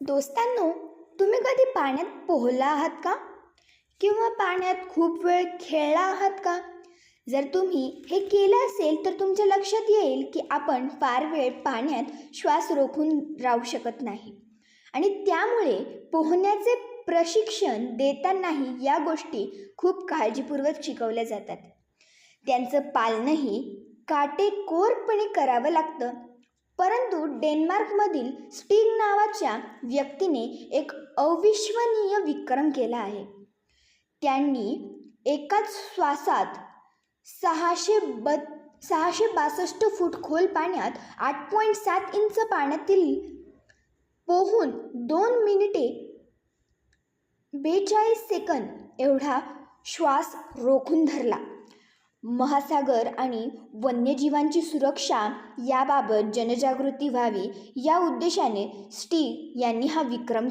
दोस्तांनो तुम्ही कधी पाण्यात पोहला आहात का? किंवा पाण्यात खूप वेळ खेळला आहात का? जर तुम्ही हे केलं असेल तर तुमच्या लक्षात येईल की आपण फार वेळ पाण्यात श्वास रोखून राहू शकत नाही. आणि त्यामुळे पोहण्याचे प्रशिक्षण देतानाही या गोष्टी खूप काळजीपूर्वक शिकवल्या जातात. त्यांचं पालनही काटेकोरपणे करावं लागतं. परंतु डेन्मार्कमधील स्टीग नावाच्या व्यक्तीने एक अविश्वनीय विक्रम केला आहे. त्यांनी एकाच श्वासात सहाशे ब सहाशे बासष्ट फूट खोल पाण्यात आठ पॉईंट सात इंच पाण्यातील पोहून दोन मिनिटे बेचाळीस सेकंद एवढा श्वास रोखून धरला. महासागर आणि वन्यजीवांची सुरक्षा याबाबत जनजागृती व्हावी या उद्देशाने स्टी यांनी हा विक्रम